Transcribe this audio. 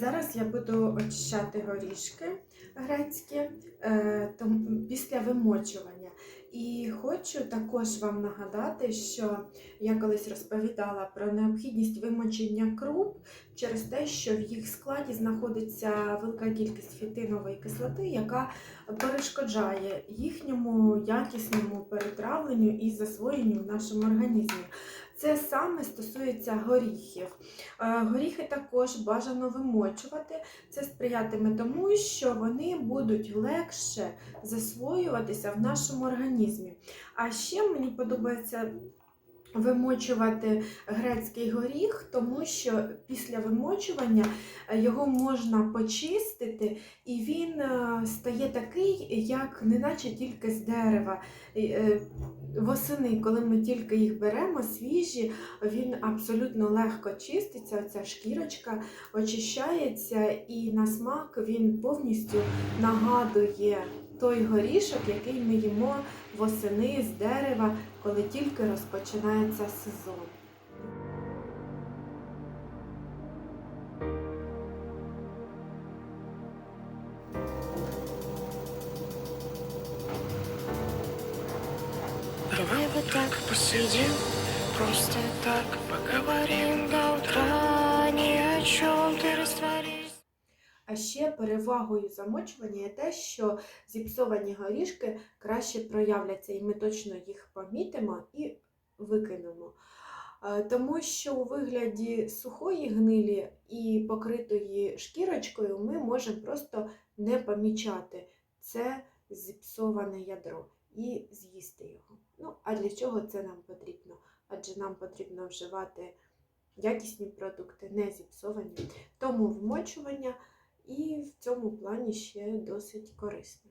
Зараз я буду очищати горішки грецькі е, після вимочування. І хочу також вам нагадати, що я колись розповідала про необхідність вимочення круп через те, що в їх складі знаходиться велика кількість фітинової кислоти, яка перешкоджає їхньому якісному перетравленню і засвоєнню в нашому організмі. Це саме стосується горіхів. Е, Горіхи також бажано вимочувати. Це сприятиме тому, що вони будуть легше засвоюватися в нашому організмі. А ще мені подобається вимочувати грецький горіх, тому що після вимочування е, його можна почистити, і він е, стає такий, як неначе тільки з дерева. Е, Восени, коли ми тільки їх беремо, свіжі, він абсолютно легко чиститься, ця шкірочка очищається, і на смак він повністю нагадує той горішок, який ми їмо восени з дерева, коли тільки розпочинається сезон. Давай вот так посидим, просто так поговорим до утра, ни о чем. А ще перевагою замочування є те, що зіпсовані горішки краще проявляться, і ми точно їх помітимо і викинемо. Е, Тому що у вигляді сухої гнилі і покритої шкірочкою ми можемо просто не помічати це зіпсоване ядро і з'їсти його. Ну, а для чого це нам потрібно? Адже нам потрібно вживати якісні продукти, не зіпсовані. Тому вмочування в цьому плані ще досить корисне.